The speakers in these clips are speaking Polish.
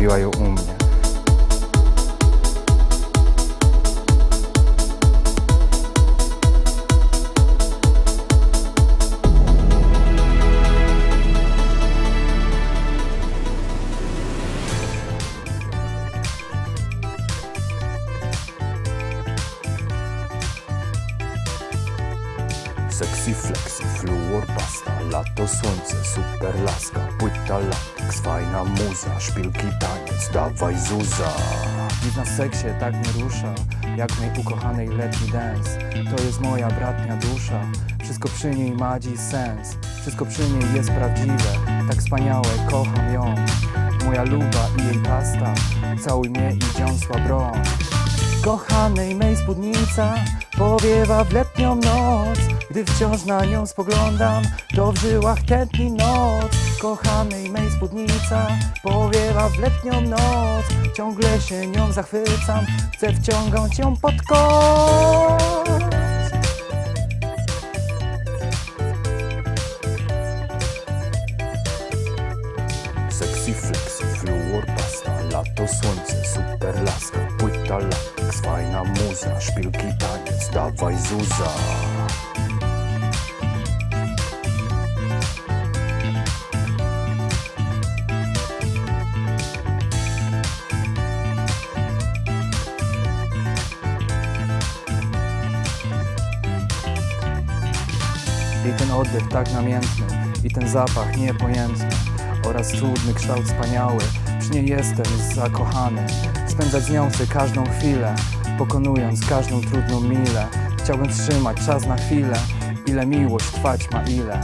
zostawiła ją u. Sexy flexy, fluor pasta, lato słońce, super laska, płyta lateks, fajna muza, szpilki taniec, dawaj zuza. Nic na seksie tak nie rusza, jak mej ukochanej letni dance. To jest moja bratnia dusza, wszystko przy niej ma dziś sens. Wszystko przy niej jest prawdziwe, tak wspaniałe, kocham ją. Moja luba i jej pasta, całuj mnie i dziąsła broń. Kochanej mej spódnica powiewa w letnią noc. Gdy wciąż na nią spoglądam, to w żyłach tętni noc. Kochanej mej spódnica powiewa w letnią noc. Ciągle się nią zachwycam, chcę wciągać ją pod koc. Sexy lato słońce, super laska, płyta lateks, fajna muza, szpilki taniec, dawaj zuza. I ten oddech tak namiętny, i ten zapach niepojętny, oraz cudny kształt wspaniały. Niej jestem zakochany, spędzać z nią chcę każdą chwilę, pokonując każdą trudną milę. Chciałbym wstrzymać czas na chwilę, ile miłość trwać ma ile.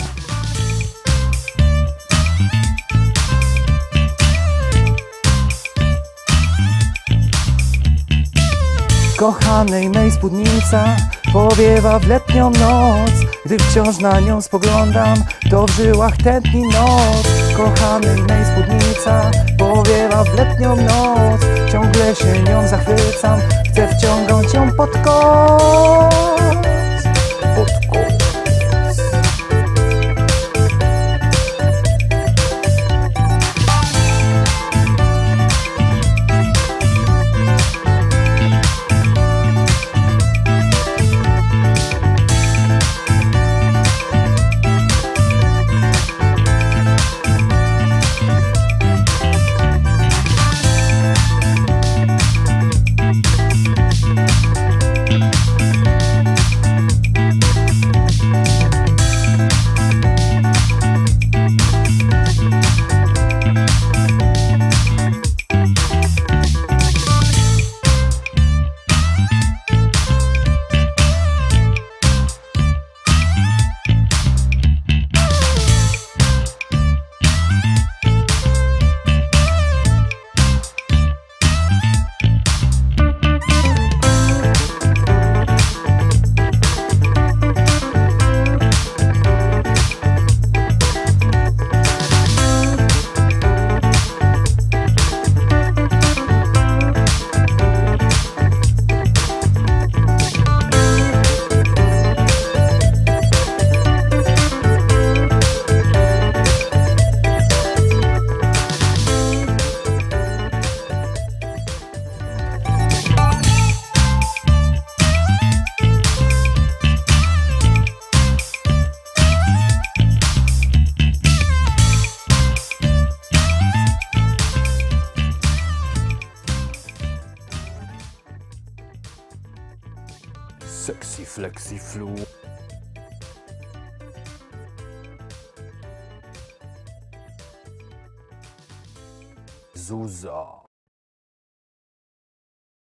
Kochanej mej spódnica powiewa w letnią noc Gdy wciąż na nią spoglądam, to w żyłach tętni noc Kochanej mej spódnica powiewa w letnią noc. Ciągle się nią zachwycam, chcę wciągnąć ją pod koc Sexy flexy flu. Zuza.